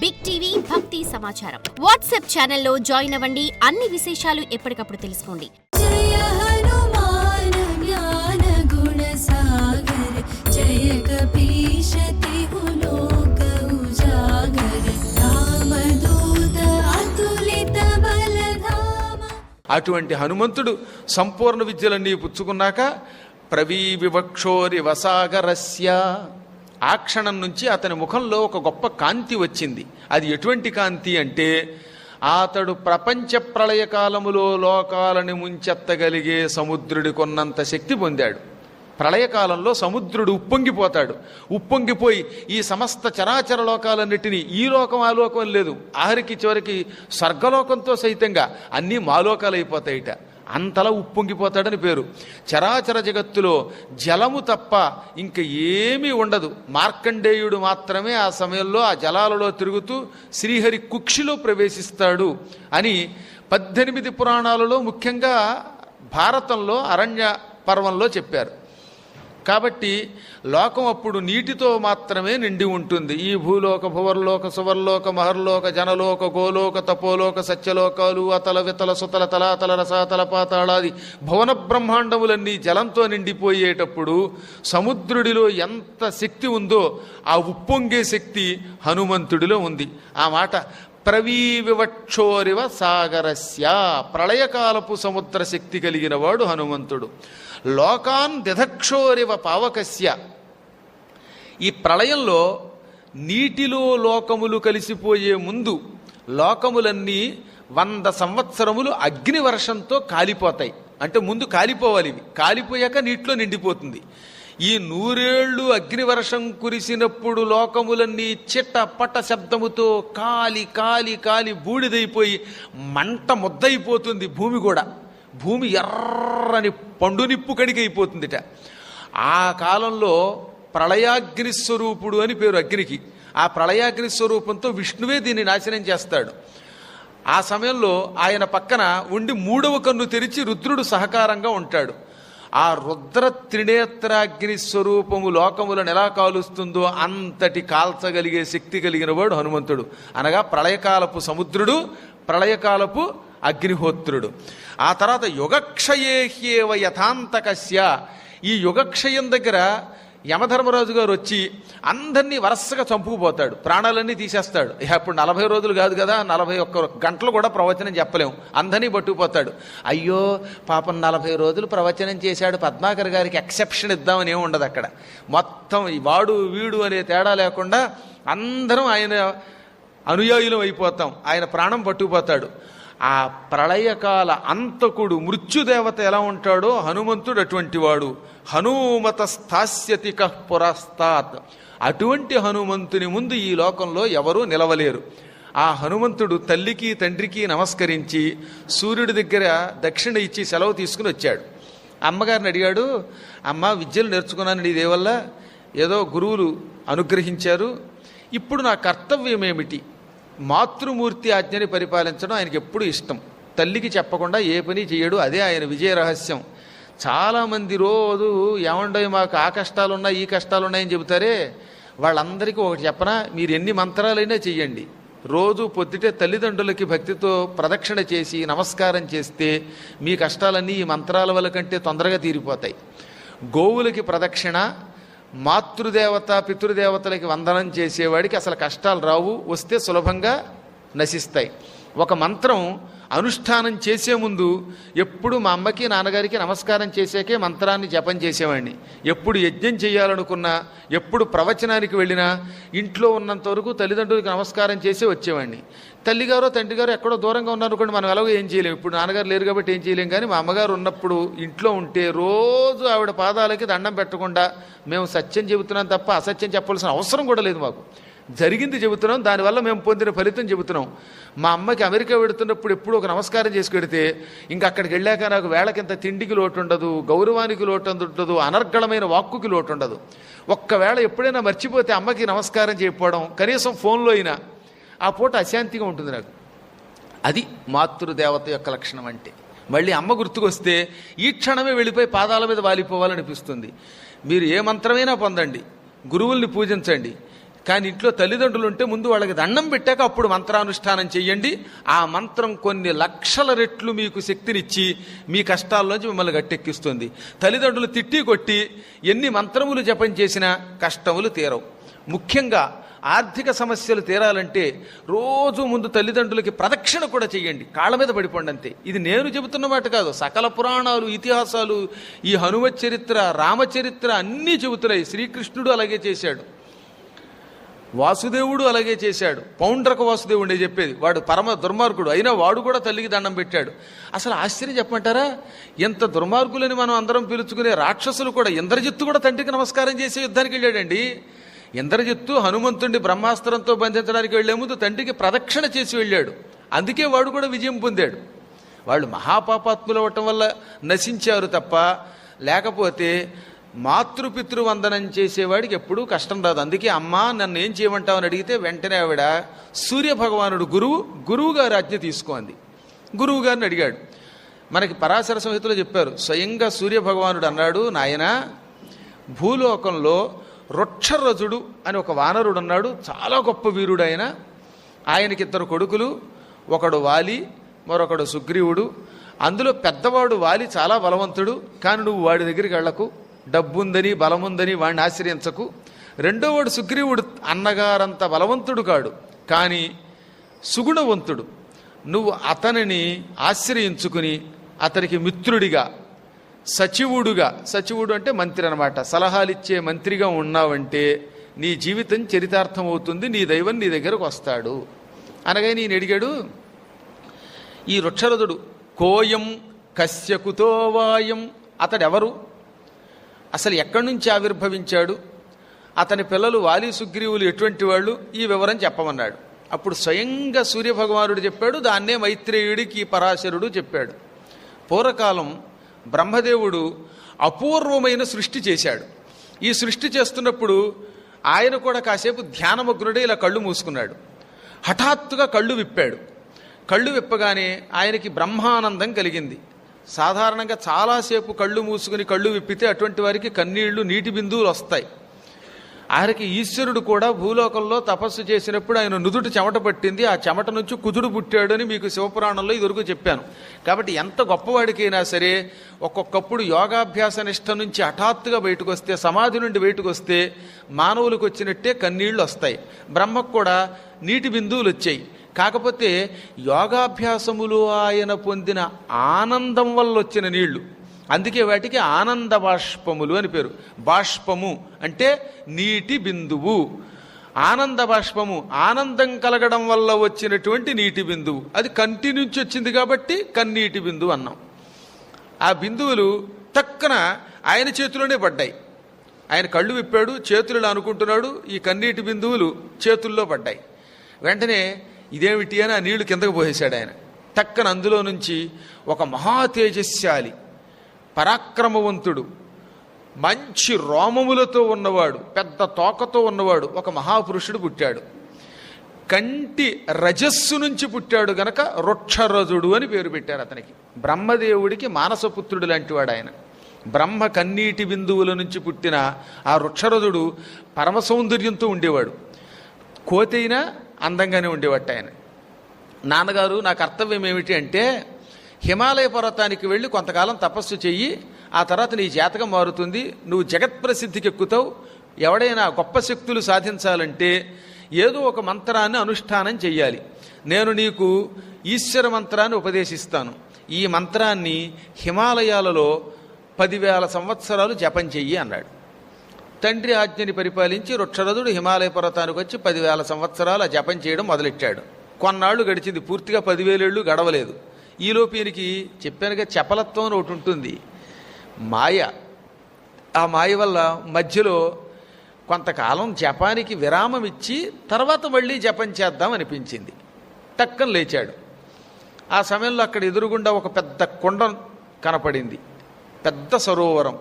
Big TV భక్తి సమాచారం WhatsApp ఛానల్లో జాయిన్ అవ్వండి. అన్ని విశేషాలు ఎప్పటికప్పుడు తెలుసుకోండి. అటువంటి హనుమంతుడు సంపూర్ణ విద్యలన్నీ పుచ్చుకున్నాక ప్రవీవివక్షోరి వసాగరస్య ఆ క్షణం నుంచి అతని ముఖంలో ఒక గొప్ప కాంతి వచ్చింది. అది ఎటువంటి కాంతి అంటే అతడు ప్రపంచ ప్రళయకాలములో లోకాలని ముంచెత్తగలిగే సముద్రుడి కొన్నంత శక్తి పొందాడు. ప్రళయకాలంలో సముద్రుడు ఉప్పొంగిపోతాడు. ఉప్పొంగిపోయి ఈ సమస్త చరాచర లోకాలన్నిటినీ ఈ లోకం ఆ లోకం లేదు. ఆఖరికి చివరికి స్వర్గలోకంతో సైతంగా అన్నీ మాలోకాలైపోతాయిట. అంతలా ఉప్పొంగిపోతాడని పేరు. చరాచర జగత్తులో జలము తప్ప ఇంక ఏమీ ఉండదు. మార్కండేయుడు మాత్రమే ఆ సమయంలో ఆ జలాలలో తిరుగుతూ శ్రీహరి కుక్షిలో ప్రవేశిస్తాడు అని పద్దెనిమిది పురాణాలలో ముఖ్యంగా భారతంలో అరణ్య పర్వంలో చెప్పారు. కాబట్టి లోకం అప్పుడు నీటితో మాత్రమే నిండి ఉంటుంది. ఈ భూలోక భువర్లోక సువర్లోక మహర్లోక జనలోక గోలోక తపోలోక సత్యలోకాలు అతల వితల సుతల తలాతల రసాతల పాతాళాది భువన బ్రహ్మాండములన్నీ జలంతో నిండిపోయేటప్పుడు సముద్రుడిలో ఎంత శక్తి ఉందో ఆ ఉప్పొంగే శక్తి హనుమంతుడిలో ఉంది. ఆ మాట ప్రవీవివక్షోరివ సాగరస్య. ప్రళయకాలపు సముద్ర శక్తి కలిగిన వాడు హనుమంతుడు. లోకాన్ దిధక్షోరివ పావకస్య. ఈ ప్రళయంలో నీటిలో లోకములు కలిసిపోయే ముందు లోకములన్నీ వంద సంవత్సరములు అగ్నివర్షంతో కాలిపోతాయి. అంటే ముందు కాలిపోవాలి ఇవి. కాలిపోయాక నీటిలో నిండిపోతుంది. ఈ నూరేళ్ళు అగ్నివర్షం కురిసినప్పుడు లోకములన్నీ చిట్ట పట్ట శబ్దముతో కాలి కాలి కాలి బూడిదైపోయి మంట ముద్దయిపోతుంది భూమి కూడా. భూమి ఎర్రని పండు నిప్పు కడిగైపోతుందిట ఆ కాలంలో ప్రళయాగ్ని స్వరూపుడు అని పేరు అగ్నికి. ఆ ప్రళయాగ్ని స్వరూపంతో విష్ణువే దీన్ని నాశనం చేస్తాడు. ఆ సమయంలో ఆయన పక్కన ఉండి మూడవ కన్ను తెరిచి రుద్రుడు సహకారంగా ఉంటాడు. ఆ రుద్ర త్రినేత్రాగ్ని స్వరూపము లోకములను ఎలా కాలుస్తుందో అంతటి కాల్చగలిగే శక్తి కలిగిన వాడు హనుమంతుడు. అనగా ప్రళయకాలపు సముద్రుడు ప్రళయకాలపు అగ్నిహోత్రుడు. ఆ తర్వాత యుగక్షయేహ్యేవ యథాంతకస్య. ఈ యుగక్షయం దగ్గర యమధర్మరాజు గారు వచ్చి అందరినీ వరసగా చంపుకుపోతాడు. ప్రాణాలన్నీ తీసేస్తాడు. అప్పుడు ఇప్పుడు నలభై రోజులు కాదు కదా నలభై ఒక్క గంటలు కూడా ప్రవచనం చెప్పలేం. అందరినీ పట్టుకుపోతాడు. అయ్యో పాపం నలభై రోజులు ప్రవచనం చేశాడు పద్మాకర్ గారికి ఎక్సెప్షన్ ఇద్దామని ఏమి ఉండదు అక్కడ. మొత్తం ఈ వాడు వీడు అనే తేడా లేకుండా అందరం ఆయన అనుయాయులం అయిపోతాం. ఆయన ప్రాణం పట్టుకుపోతాడు. ఆ ప్రళయకాల అంతకుడు మృత్యుదేవత ఎలా ఉంటాడో హనుమంతుడు అటువంటి వాడు హనుమత స్థాస్యతి కః పురస్తాత్ అటువంటి హనుమంతుని ముందు ఈ లోకంలో ఎవరూ నిలవలేరు. ఆ హనుమంతుడు తల్లికి తండ్రికి నమస్కరించి సూర్యుడి దగ్గర దక్షిణ ఇచ్చి సెలవు తీసుకుని వచ్చాడు. అమ్మగారిని అడిగాడు అమ్మ విద్యలు నేర్చుకున్నాను ఇదేవల్ల దేవల్ల? ఏదో గురువులు అనుగ్రహించారు. ఇప్పుడు నా కర్తవ్యం ఏమిటి? మాతృమూర్తి ఆజ్ఞని పరిపాలించడం ఆయనకి ఎప్పుడు ఇష్టం. తల్లికి చెప్పకుండా ఏ పని చేయడు అదే ఆయన విజయ రహస్యం. చాలామంది రోజు ఏమండో మాకు ఆ కష్టాలు ఈ కష్టాలు ఉన్నాయని చెబుతారే. వాళ్ళందరికీ ఒకటి చెప్పనా మీరు ఎన్ని మంత్రాలైనా చెయ్యండి. రోజు పొద్దుటే తల్లిదండ్రులకి భక్తితో ప్రదక్షిణ చేసి నమస్కారం చేస్తే మీ కష్టాలన్నీ ఈ మంత్రాల వల్ల కంటే తొందరగా తీరిపోతాయి. గోవులకి ప్రదక్షిణ మాతృదేవత పితృదేవతలకి వందనం చేసేవాడికి అసలు కష్టాలు రావు వస్తే సులభంగా నశిస్తాయి. ఒక మంత్రం అనుష్ఠానం చేసే ముందు ఎప్పుడు మా అమ్మకి నాన్నగారికి నమస్కారం చేసాకే మంత్రాన్ని జపం చేసేవాడిని. ఎప్పుడు యజ్ఞం చేయాలనుకున్నా ఎప్పుడు ప్రవచనానికి వెళ్ళినా ఇంట్లో ఉన్నంత వరకు తల్లిదండ్రులకు నమస్కారం చేసి వచ్చేవాడిని. తల్లిగారో తండ్రిగారో ఎక్కడో దూరంగా ఉన్నారనుకోండి మనం ఎలాగో ఏం చేయలేం. ఇప్పుడు నాన్నగారు లేరు కాబట్టి ఏం చేయలేం. కానీ మా అమ్మగారు ఉన్నప్పుడు ఇంట్లో ఉంటే రోజు ఆవిడ పాదాలకి దండం పెట్టకుండా మేము సత్యం చెబుతున్నాం తప్ప అసత్యం చెప్పాల్సిన అవసరం కూడా లేదు మాకు. జరిగింది చెబుతున్నాం దానివల్ల మేము పొందిన ఫలితం చెబుతున్నాం. మా అమ్మకి అమెరికా వెడుతున్నప్పుడు ఎప్పుడు ఒక నమస్కారం చేసి పెడితే ఇంకా అక్కడికి వెళ్ళాక నాకు వేళకింత తిండికి లోటు ఉండదు గౌరవానికి లోటు ఉండదు అనర్గళమైన వాక్కుకి లోటు ఉండదు ఒక్కవేళ ఎప్పుడైనా మర్చిపోతే అమ్మకి నమస్కారం చేయకపోవడం కనీసం ఫోన్లో అయినా. ఆ పూట అశాంతిగా ఉంటుంది నాకు. అది మాతృదేవత యొక్క లక్షణం అంటే. మళ్ళీ అమ్మ గుర్తుకొస్తే ఈ క్షణమే వెళ్ళిపోయి పాదాల మీద వాలిపోవాలనిపిస్తుంది. మీరు ఏ మంత్రమైనా పొందండి. గురువుల్ని పూజించండి. కానీ ఇంట్లో తల్లిదండ్రులు ఉంటే ముందు వాళ్ళకి దండం పెట్టాక అప్పుడు మంత్రానుష్ఠానం చెయ్యండి. ఆ మంత్రం కొన్ని లక్షల రెట్లు మీకు శక్తినిచ్చి మీ కష్టాల్లోంచి మిమ్మల్ని గట్టెక్కిస్తుంది. తల్లిదండ్రులు తిట్టి కొట్టి ఎన్ని మంత్రములు జపం చేసినా కష్టములు తీరవు. ముఖ్యంగా ఆర్థిక సమస్యలు తీరాలంటే రోజు ముందు తల్లిదండ్రులకి ప్రదక్షిణ కూడా చేయండి కాళ్ళ మీద పడిపోండి అంతే. ఇది నేను చెబుతున్న మాట కాదు. సకల పురాణాలు ఇతిహాసాలు ఈ హనుమత్ చరిత్ర రామచరిత్ర అన్నీ చెబుతున్నాయి. శ్రీకృష్ణుడు అలాగే చేశాడు. వాసుదేవుడు అలాగే చేశాడు. పౌండ్రక వాసుదేవుడే చెప్పేది. వాడు పరమ దుర్మార్గుడు. అయినా వాడు కూడా తల్లికి దండం పెట్టాడు. అసలు ఆశ్చర్యం చెప్పమంటారా? ఎంత దుర్మార్గులని మనం అందరం పిలుచుకునే రాక్షసులు కూడా. ఇంద్రజిత్తు కూడా తండ్రికి నమస్కారం చేసి యుద్ధానికి వెళ్ళాడండి. ఇంద్రజిత్తు హనుమంతుడిని బ్రహ్మాస్త్రంతో బంధించడానికి వెళ్ళే ముందు తండ్రికి ప్రదక్షిణ చేసి వెళ్ళాడు. అందుకే వాడు కూడా విజయం పొందాడు. వాళ్ళు మహాపాపాత్ములు అవ్వటం వల్ల నశించారు తప్ప లేకపోతే మాతృపితృ వందనం చేసేవాడికి ఎప్పుడూ కష్టం రాదు. అందుకే అమ్మా నన్ను ఏం చేయమంటావు అని అడిగితే వెంటనే ఆవిడ సూర్య భగవానుడు గురువు గురువు గారి ఆజ్ఞ తీసుకోంది. గురువు గారిని అడిగాడు. మనకి పరాశర సంహితలో చెప్పారు స్వయంగా సూర్య భగవానుడు అన్నాడు నాయన భూలోకంలో వృక్షరజుడు అని ఒక వానరుడు ఉన్నాడు చాలా గొప్ప వీరుడు ఆయన. ఆయనకి ఇద్దరు కొడుకులు ఒకడు వాలి మరొకడు సుగ్రీవుడు. అందులో పెద్దవాడు వాలి చాలా బలవంతుడు. కానీ నువ్వు వాడి దగ్గరికి వెళ్ళకు. డబ్బుందని బలముందని వాణ్ణి ఆశ్రయించకు. రెండోవాడు సుగ్రీవుడు అన్నగారంత బలవంతుడు కాడు కానీ సుగుణవంతుడు. నువ్వు అతనిని ఆశ్రయించుకుని అతనికి మిత్రుడిగా సచివుడుగా సచివుడు అంటే మంత్రి అనమాట సలహాలిచ్చే మంత్రిగా ఉన్నావంటే నీ జీవితం చరితార్థం అవుతుంది నీ దైవం నీ దగ్గరకు వస్తాడు. అనగా నేను అడిగాడు ఈ వృక్షరథుడు కోయం కశ్యకుతో వాయం. అతడెవరు? అసలు ఎక్కడి నుంచి ఆవిర్భవించాడు? అతని పిల్లలు వాలి సుగ్రీవులు ఎటువంటి వాళ్ళు? ఈ వివరం చెప్పమన్నాడు. అప్పుడు స్వయంగా సూర్యభగవానుడు చెప్పాడు దాన్నే మైత్రేయుడికి పరాశరుడు చెప్పాడు. పూర్వకాలం బ్రహ్మదేవుడు అపూర్వమైన సృష్టి చేశాడు. ఈ సృష్టి చేస్తున్నప్పుడు ఆయన కూడా కాసేపు ధ్యానమగ్నుడే ఇలా కళ్ళు మూసుకున్నాడు. హఠాత్తుగా కళ్ళు విప్పాడు. కళ్ళు విప్పగానే ఆయనకి బ్రహ్మానందం కలిగింది. సాధారణంగా చాలాసేపు కళ్ళు మూసుకుని కళ్ళు విప్పితే అటువంటి వారికి కన్నీళ్ళు నీటి బిందువులు వస్తాయి. ఆయనకి ఈశ్వరుడు కూడా భూలోకంలో తపస్సు చేసినప్పుడు ఆయన నుదుటి చెమట పట్టింది. ఆ చెమట నుంచి కుదుడు పుట్టాడు అని మీకు శివపురాణంలో ఇదివరకు చెప్పాను. కాబట్టి ఎంత గొప్పవాడికైనా సరే ఒక్కొక్కప్పుడు యోగాభ్యాస నిష్ట నుంచి హఠాత్తుగా బయటకు వస్తే సమాధి నుండి బయటకు వస్తే మానవులకు వచ్చినట్టే కన్నీళ్ళు వస్తాయి. బ్రహ్మకు కూడా నీటి బిందువులు వచ్చాయి. కాకపోతే యోగాభ్యాసములు ఆయన పొందిన ఆనందం వల్ల వచ్చిన నీళ్ళు. అందుకే వాటికి ఆనంద బాష్పములు అని పేరు. బాష్పము అంటే నీటి బిందువు. ఆనంద బాష్పము ఆనందం కలగడం వల్ల వచ్చినటువంటి నీటి బిందువు. అది కంటి నుంచి వచ్చింది కాబట్టి కన్నీటి బిందువు అన్నాం. ఆ బిందువులు తక్కన ఆయన చేతిలోనే పడ్డాయి. ఆయన కళ్ళు విప్పాడు చేతులు అనుకుంటున్నాడు ఈ కన్నీటి బిందువులు చేతుల్లో పడ్డాయి. వెంటనే ఇదేమిటి అని ఆ నీళ్ళు కిందకు పోసేశాడు ఆయన. టక్కన అందులో నుంచి ఒక మహా తేజస్శాలి పరాక్రమవంతుడు మంచి రోమములతో ఉన్నవాడు పెద్ద తోకతో ఉన్నవాడు ఒక మహాపురుషుడు పుట్టాడు. కంటి రజస్సు నుంచి పుట్టాడు గనక వృక్షరజుడు అని పేరు పెట్టారు అతనికి. బ్రహ్మదేవుడికి మానసపుత్రుడు లాంటివాడు ఆయన. బ్రహ్మ కన్నీటి బిందువుల నుంచి పుట్టిన ఆ వృక్షరథుడు పరమ సౌందర్యంతో ఉండేవాడు. కోతైనా అందంగానే ఉండేవాట ఆయన. నాన్నగారు నా కర్తవ్యం ఏమిటి అంటే హిమాలయ పర్వతానికి వెళ్ళి కొంతకాలం తపస్సు చెయ్యి ఆ తర్వాత నీ జాతకం మారుతుంది నువ్వు జగత్ప్రసిద్ధికి ఎక్కుతావు ఎవడైనా గొప్ప శక్తులు సాధించాలంటే ఏదో ఒక మంత్రాన్ని అనుష్ఠానం చెయ్యాలి. నేను నీకు ఈశ్వర మంత్రాన్ని ఉపదేశిస్తాను. ఈ మంత్రాన్ని హిమాలయాలలో పదివేల సంవత్సరాలు జపం చెయ్యి అన్నాడు. తండ్రి ఆజ్ఞని పరిపాలించి వృక్షరథుడు హిమాలయ పర్వతానికి వచ్చి పదివేల సంవత్సరాలు ఆ జపం చేయడం మొదలెట్టాడు. కొన్నాళ్ళు గడిచింది. పూర్తిగా పదివేలేళ్ళు గడవలేదు. ఈలోపు ఈయనకి చెప్పానుగా చపలత్వం అని ఒకటి ఉంటుంది. మాయ. ఆ మాయ వల్ల మధ్యలో కొంతకాలం జపానికి విరామం ఇచ్చి తర్వాత మళ్ళీ జపం చేద్దాం అనిపించింది. టక్కన లేచాడు. ఆ సమయంలో అక్కడ ఎదురుగుండా ఒక పెద్ద కుండం కనపడింది. పెద్ద సరోవరం.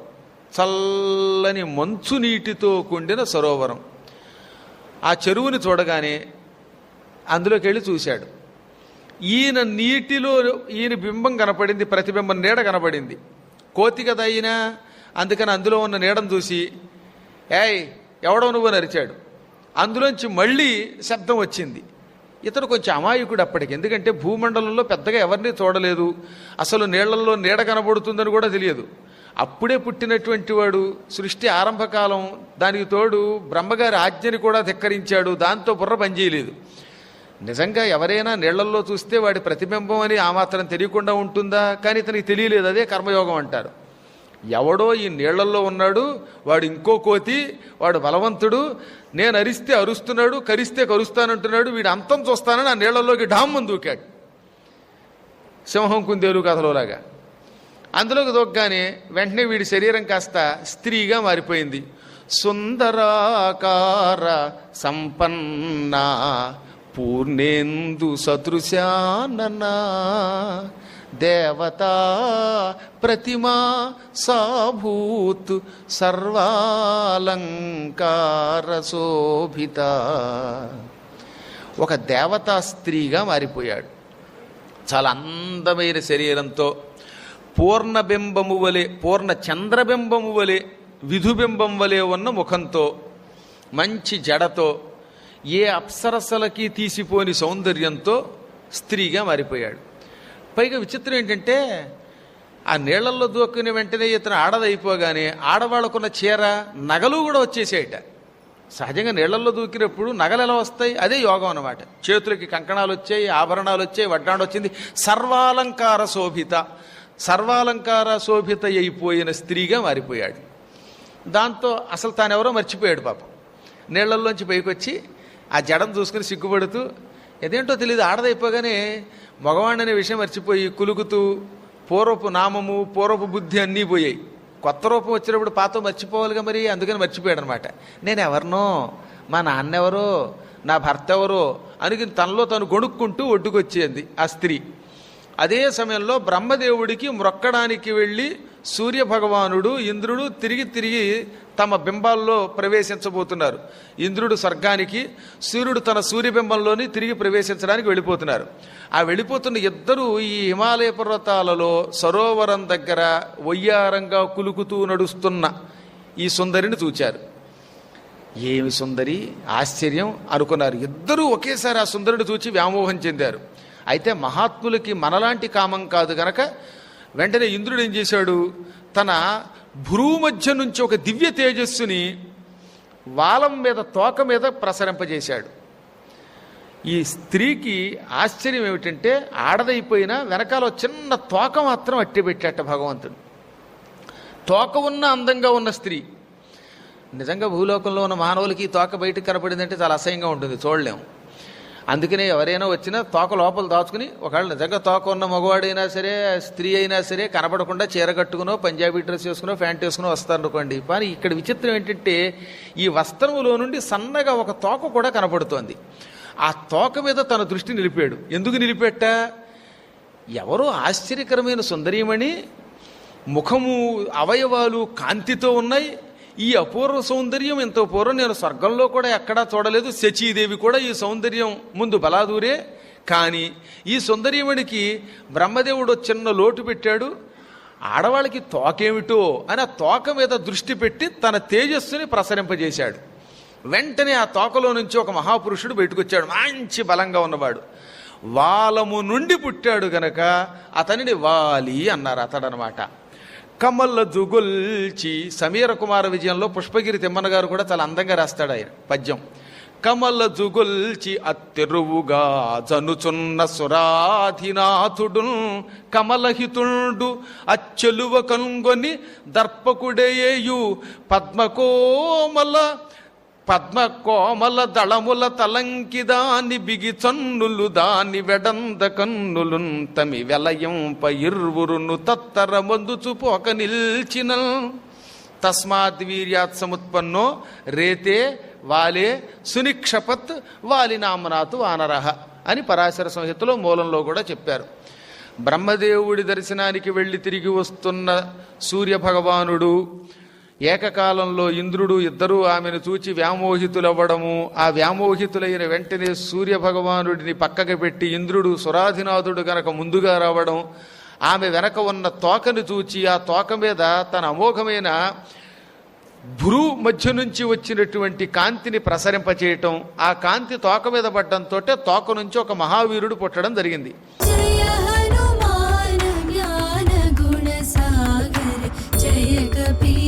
చల్లని మంచు నీటితో కూడిన సరోవరం. ఆ చెరువుని చూడగానే అందులోకి వెళ్ళి చూశాడు. ఈయన నీటిలో ఈయన బింబం కనపడింది ప్రతిబింబం నీడ కనపడింది. కోతి కదా ఈయన? అందుకని అందులో ఉన్న నీడను చూసి ఏయ్ ఎవడో నువ్వు నరిచాడు అందులోంచి మళ్ళీ శబ్దం వచ్చింది. ఇతడు కొంచెం అమాయకుడు అప్పటికి ఎందుకంటే భూమండలంలో పెద్దగా ఎవరిని చూడలేదు. అసలు నీళ్ళలో నీడ కనబడుతుందని కూడా తెలియదు. అప్పుడే పుట్టినటువంటి వాడు సృష్టి ఆరంభకాలం దానికి తోడు బ్రహ్మగారి ఆజ్ఞని కూడా ధిక్కరించాడు దాంతో బుర్ర పనిచేయలేదు. నిజంగా ఎవరైనా నీళ్ళల్లో చూస్తే వాడి ప్రతిబింబం అని ఆ మాత్రం తెలియకుండా ఉంటుందా? కానీ ఇతనికి తెలియలేదు అదే కర్మయోగం అంటారు. ఎవడో ఈ నీళ్ళల్లో ఉన్నాడు వాడు ఇంకో కోతి వాడు బలవంతుడు నేను అరిస్తే అరుస్తున్నాడు కరిస్తే కరుస్తానంటున్నాడు వీడు అంతం చూస్తానని ఆ నీళ్ళలోకి డామ్మని దూకాడు. సింహం కుందేలు కథలోలాగా. అందులోకి దొగ్గానే వెంటనే వీడి శరీరం కాస్త స్త్రీగా మారిపోయింది. సుందరాకార సంపన్న పూర్ణేందు సదృశాననా దేవతా ప్రతిమా సాభూత్ సర్వాలంకార శోభిత. ఒక దేవతా స్త్రీగా మారిపోయాడు. చాలా అందమైన శరీరంతో పూర్ణబింబము వలె పూర్ణ చంద్రబింబము వలె విధుబింబం వలె ఉన్న ముఖంతో మంచి జడతో ఏ అప్సరసలకి తీసిపోని సౌందర్యంతో స్త్రీగా మారిపోయాడు. పైగా విచిత్రం ఏంటంటే ఆ నీళ్ళలో దూకుని వెంటనే ఇతను ఆడదైపోగానే ఆడవాళ్ళకున్న చీర నగలు కూడా వచ్చేసేయట. సహజంగా నీళ్ళలో దూకినప్పుడు నగలు ఎలా వస్తాయి? అదే యోగం అన్నమాట. చేతులకి కంకణాలు వచ్చాయి ఆభరణాలు వచ్చాయి వడ్డాండ వచ్చింది సర్వాలంకార శోభిత. సర్వాలంకార శోభిత అయిపోయిన స్త్రీగా మారిపోయాడు. దాంతో అసలు తానెవరో మర్చిపోయాడు పాపం. నీళ్ళల్లోంచి పైకొచ్చి ఆ జడం చూసుకుని సిగ్గుపడుతూ ఏదేంటో తెలియదు ఆడదైపోగానే మగవాణ్ణి అనే విషయం మర్చిపోయి కులుకుతూ పూర్వపు నామము పూర్వపు బుద్ధి అన్నీ పోయాయి. కొత్త రూపం వచ్చినప్పుడు పాత మర్చిపోవాలిగా మరి అందుకని మర్చిపోయాడు అనమాట నేను ఎవరినో మా నాన్నెవరో? నా భర్త ఎవరో అని తనలో తను గొణుక్కుంటూ ఒడ్డుకొచ్చేది ఆ స్త్రీ. అదే సమయంలో బ్రహ్మదేవుడికి మ్రొక్కడానికి వెళ్ళి సూర్య భగవానుడు ఇంద్రుడు తిరిగి తిరిగి తమ బింబాల్లో ప్రవేశించబోతున్నారు. ఇంద్రుడు స్వర్గానికి సూర్యుడు తన సూర్యబింబంలోని తిరిగి ప్రవేశించడానికి వెళ్ళిపోతున్నారు. ఆ వెళ్ళిపోతున్న ఇద్దరు ఈ హిమాలయ పర్వతాలలో సరోవరం దగ్గర వయ్యారంగా కులుకుతూ నడుస్తున్న ఈ సుందరిని చూచారు. ఏమి సుందరి? ఆశ్చర్యం అనుకున్నారు. ఇద్దరూ ఒకేసారి ఆ సుందరుని చూచి వ్యామోహం చెందారు. అయితే మహాత్ములకి మనలాంటి కామం కాదు గనక వెంటనే ఇంద్రుడు ఏం చేశాడు? తన భ్రూమధ్య నుంచి ఒక దివ్య తేజస్సుని వాలం మీద తోక మీద ప్రసరింపజేశాడు. ఈ స్త్రీకి ఆశ్చర్యం ఏమిటంటే ఆడదైపోయినా వెనకాల చిన్న తోక మాత్రం అట్టిపెట్టాట భగవంతుడు. తోక ఉన్న అందంగా ఉన్న స్త్రీ. నిజంగా భూలోకంలో ఉన్న మానవులకి తోక బయటకు కనపడిందంటే చాలా అసహ్యంగా ఉంటుంది చూడలేము. అందుకనే ఎవరైనా వచ్చినా తోక లోపల దాచుకుని ఒకవేళ నిజంగా తోక ఉన్న మగవాడైనా సరే స్త్రీ అయినా సరే కనపడకుండా చీర కట్టుకునో పంజాబీ డ్రెస్ వేసుకునో ప్యాంట్ వేసుకునో వస్తారనుకోండి. కానీ ఇక్కడ విచిత్రం ఏంటంటే ఈ వస్త్రములో నుండి సన్నగా ఒక తోక కూడా కనపడుతోంది. ఆ తోక మీద తన దృష్టి నిలిపాడు. ఎందుకు నిలిపెట్ట? ఎవరో ఆశ్చర్యకరమైన సుందరీమణి ముఖము అవయవాలు కాంతితో ఉన్నాయి. ఈ అపూర్వ సౌందర్యం ఎంతో పూర్వం నేను స్వర్గంలో కూడా ఎక్కడా చూడలేదు. శచీదేవి కూడా ఈ సౌందర్యం ముందు బలాదూరే. కానీ ఈ సుందరీమణికి బ్రహ్మదేవుడు చిన్న లోటు పెట్టాడు. ఆడవాళ్ళకి తోకేమిటో అని ఆ తోక మీద దృష్టి పెట్టి తన తేజస్సుని ప్రసరింపజేశాడు. వెంటనే ఆ తోకలో నుంచి ఒక మహాపురుషుడు బయటకొచ్చాడు. మంచి బలంగా ఉన్నవాడు. వాలము నుండి పుట్టాడు గనక అతనిని వాలి అన్నారు అతడనమాట కమల్ల జుగుల్చి సమీర కుమార విజయంలో పుష్పగిరి తిమ్మన్న గారు కూడా చాలా అందంగా రాస్తాడు ఆయన పద్యం. కమల జుగుల్చి అత్తెరువుగా జనుచున్న సురాధినాథుడు కమలహితుండు అచ్చెలువ కనుగొని దర్పకుడేయు పద్మకోమల పద్మ కోమల దళముల తలంకి బిగిచన్నులు బిగి దాని వెడంద కన్నులు తమి వెలయంప ఇర్వురును తత్తర మందుచు పోక నిల్చిన తస్మాత్ వీర్యాత్ సముత్పన్నో రేతే వాలే సునిక్షపత్ వాలినామనాథు వానరహ అని పరాశర సంహితలో మూలంలో కూడా చెప్పారు. బ్రహ్మదేవుడి దర్శనానికి వెళ్ళి తిరిగి వస్తున్న సూర్య భగవానుడు ఏకకాలంలో ఇంద్రుడు ఇద్దరూ ఆమెను చూచి వ్యామోహితులవ్వడము. ఆ వ్యామోహితులైన వెంటనే సూర్య భగవానుడిని పక్కకి పెట్టి ఇంద్రుడు సురాధినాథుడు గనక ముందుగా రావడం ఆమె వెనక ఉన్న తోకను చూచి ఆ తోక మీద తన అమోఘమైన భ్రూ మధ్య నుంచి వచ్చినటువంటి కాంతిని ప్రసరింపచేయటం ఆ కాంతి తోక మీద పడ్డంతో తోక నుంచి ఒక మహావీరుడు పుట్టడం జరిగింది. जय